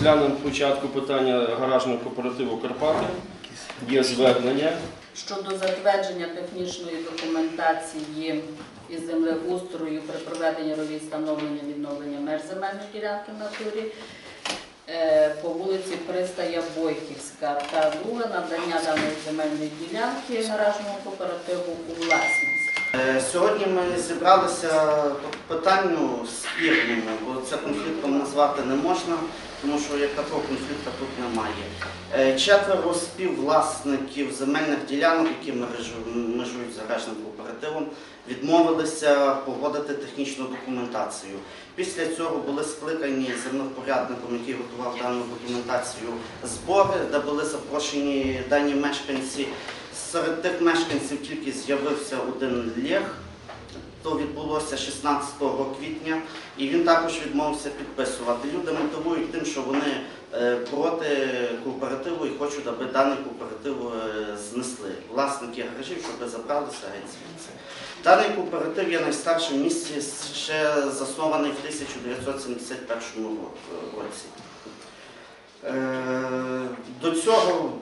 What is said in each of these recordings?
Розглянемо спочатку питання гаражного кооперативу Карпати. Є звернення. щодо затвердження технічної документації із землеустрою при проведенні робіт встановлення відновлення меж земельної ділянки в натурі е, по вулиці Пристая Бойківська та друге надання даної земельної ділянки гаражному кооперативу у власність. Сьогодні ми зібралися по питанню спірному, бо це конфліктом назвати не можна, тому що як такого конфлікту тут немає. Е, Четверо співвласників земельних ділянок, які межують з гаражним кооперативом, відмовилися погодити технічну документацію. Після цього були скликані землепорядником, який готував дану документацію, збори, де були запрошені дані мешканці. Серед тих мешканців тільки з'явився один Лєг, то відбулося 16 квітня, і він також відмовився підписувати. Люди мотивують тим, що вони е, проти кооперативу і хочуть, аби даний кооператив е, знесли. Власники гаражів, щоб забралися геть звідси. Даний кооператив є найстаршим в ще заснований в 1971 році. Е, До цього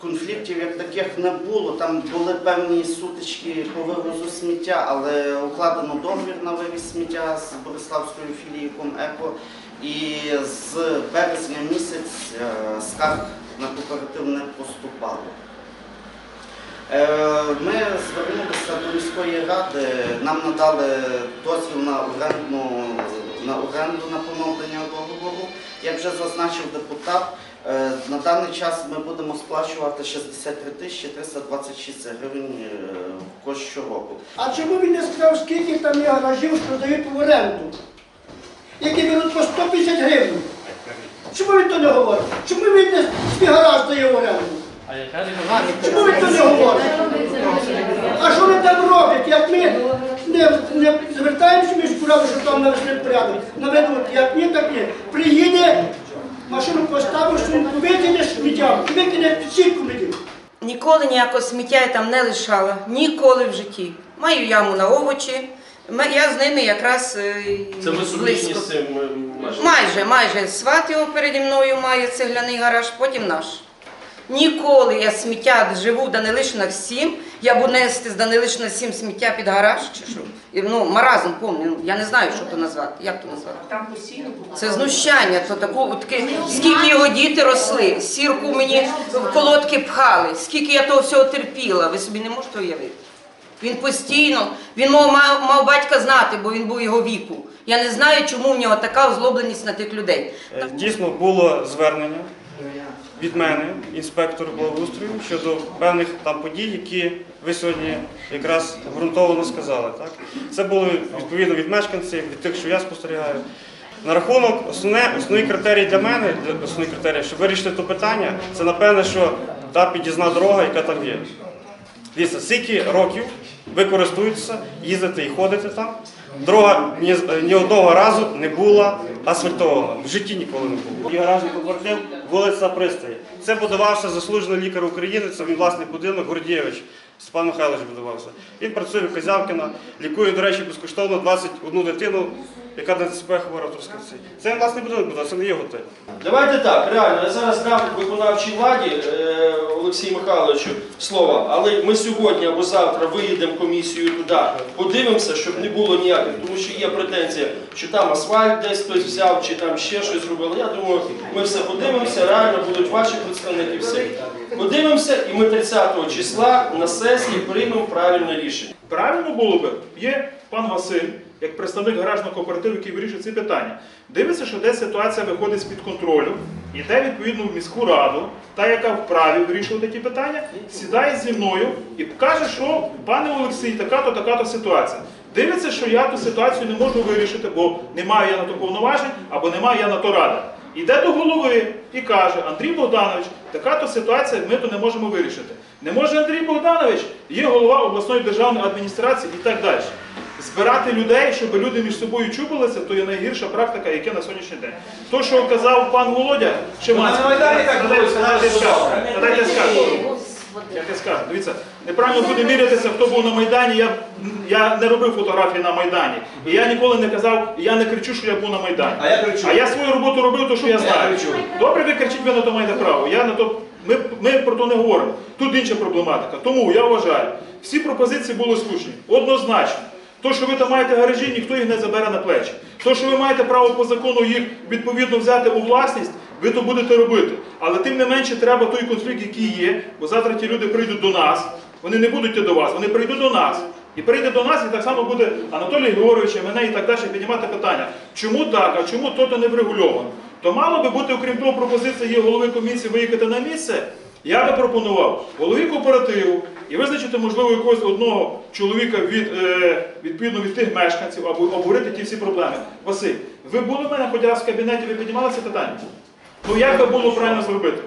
конфліктів як таких не було. Там були певні сутички по вивозу сміття, але укладено договір на вивіз сміття з Бориславською філією Комеко. І з березня місяць е, скарг на кооператив не поступало. Е, Ми звернулися до міської ради, нам надали дозвіл на оренду, на оренду на поновлення договору. Як вже зазначив депутат, е, на даний час ми будемо сплачувати 63 тисячі 326 гривень е, в кошт щороку. А чому він не сказав, скільки там є гаражів, що дають в оренду? Які беруть по 150 гривень? Чому він то не говорить? Чому він не свій гараж дає в оренду? Чому він то не говорить? А що вони там роблять? Як ми не, не звертаємося між курами, що там навести порядок, наведуть, як ні, так ні. Приїде, машину поставиш, що він викине сміття, викине сітку мені. Ніколи ніякого сміття я там не лишала, ніколи в житті. Маю яму на овочі, я з ними якраз е, Це ви сумісні близько. з цим е. Майже, майже сват його переді мною має цегляний гараж, потім наш. Ніколи я сміття живу в Данилишинах 7, я буду нести з Данилишина 7 сміття під гараж чи що. І, ну, маразм повний, ну, я не знаю, що то назвати. Як то назвати? Там постійно було. Це знущання, то таку, таке, скільки його діти росли, сірку мені в колодки пхали, скільки я того всього терпіла, ви собі не можете уявити. Він постійно, він мав, мав, мав батька знати, бо він був його віку. Я не знаю, чому в нього така озлобленість на тих людей. Е, Дійсно було звернення від мене, інспектору благоустрою, щодо певних там подій, які ви сьогодні якраз ґрунтовно сказали. Так? Це було відповідно від мешканців, від тих, що я спостерігаю. На рахунок основне, основний критерій для мене, основний критерій, щоб вирішити це питання, це напевне, що та під'їзна дорога, яка там є. Дивіться, скільки років ви користуєтеся, їздите і ходите там. Дорога ні, ні одного разу не була асфальтована. В житті ніколи не було. І гаражний кооператив вулиця Пристає. Це будувався заслужений лікар України, це мій власний будинок Гордієвич. Степан Михайлович будувався. Він працює в Козявкіна, лікує, до речі, безкоштовно 21 дитину, яка на ДЦП хвора в Трускавці. Це він власний будинок будував, це не є готель. Давайте так, реально, я зараз дам виконавчій владі е, Олексію Михайловичу слово, але ми сьогодні або завтра виїдемо комісію туди, подивимося, щоб не було ніяких, тому що є претензія, що там асфальт десь хтось взяв, чи там ще щось зробили. Я думаю, ми все подивимося, реально будуть ваші представники, все. Подивимося, і ми 30 числа на сесії приймемо правильне рішення. Правильно було би, є пан Василь, як представник гаражного кооперативу, який вирішує ці питання. Дивиться, що десь ситуація виходить з-під контролю, іде відповідно в міську раду, та, яка вправі вирішувати ті питання, сідає зі мною і каже, що пане Олексій, така-то, така-то ситуація. Дивиться, що я ту ситуацію не можу вирішити, бо не маю я на то повноважень або не маю я на то ради. Іде до голови і каже, Андрій Богданович, така то ситуація, ми то не можемо вирішити. Не може Андрій Богданович, є голова обласної державної адміністрації і так далі. Збирати людей, щоб люди між собою чубилися, то є найгірша практика, яка на сьогоднішній день. То, що казав пан Володя Шиманський, надайте скажу, надайте скажу. Я скажу, дивіться, неправильно буде мірятися, хто був на Майдані. Я, я не робив фотографії на Майдані. І я ніколи не казав, я не кричу, що я був на Майдані. А я кричу. А я свою роботу робив, то що я знаю. кричу. Добре, ви кричіть, ви на то маєте право. Я на то, ми, ми про то не говоримо. Тут інша проблематика. Тому я вважаю, всі пропозиції були слушні. Однозначно. То, що ви там маєте гаражі, ніхто їх не забере на плечі. То, що ви маєте право по закону їх відповідно взяти у власність, ви то будете робити. Але тим не менше треба той конфлікт, який є, бо завтра ті люди прийдуть до нас. Вони не будуть до вас, вони прийдуть до нас. І прийде до нас, і так само буде Анатолій Григорович, мене і так далі піднімати питання, чому так, а чому то не врегульовано. То мало би бути, окрім того, пропозиція є голови комісії виїхати на місце. Я би пропонував голові кооперативу і визначити, можливо, якогось одного чоловіка від, е, відповідно від тих мешканців, аби обговорити ті всі проблеми. Василь, ви були в мене хоч раз в кабінеті, ви піднімали це питання? Ну як би було правильно зробити?